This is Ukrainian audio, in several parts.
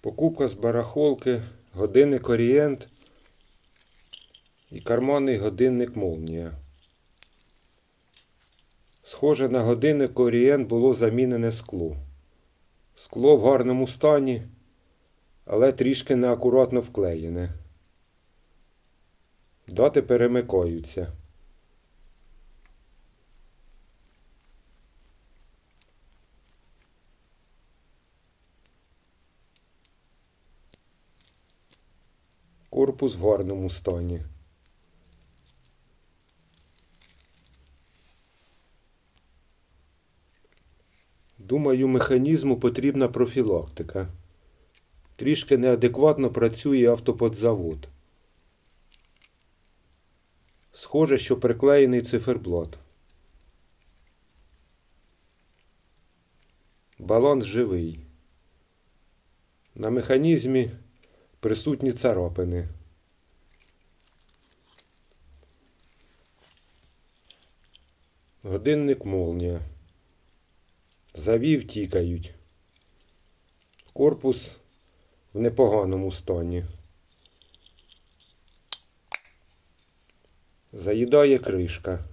Покупка з барахолки, годинник Орієнт і карманний годинник Молнія. Схоже на годинник Орієнт було замінене скло. Скло в гарному стані, але трішки неакуратно вклеєне. Дати перемикаються. Корпус в гарному стані. Думаю, механізму потрібна профілактика. Трішки неадекватно працює автоподзавод. Схоже, що приклеєний циферблат. Баланс живий. На механізмі присутні царапини. Годинник молнія. Завів тікають. Корпус в непоганому стані. Заїдає кришка.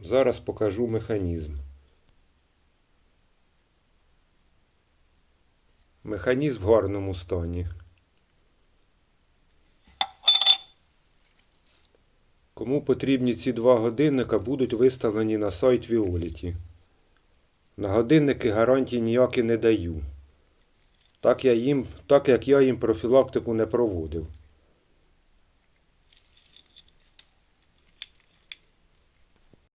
Зараз покажу механізм. Механізм в гарному стані. Кому потрібні ці два годинника, будуть виставлені на сайт Violet. На годинники гарантій ніякі не даю. Так, я їм, так як я їм профілактику не проводив.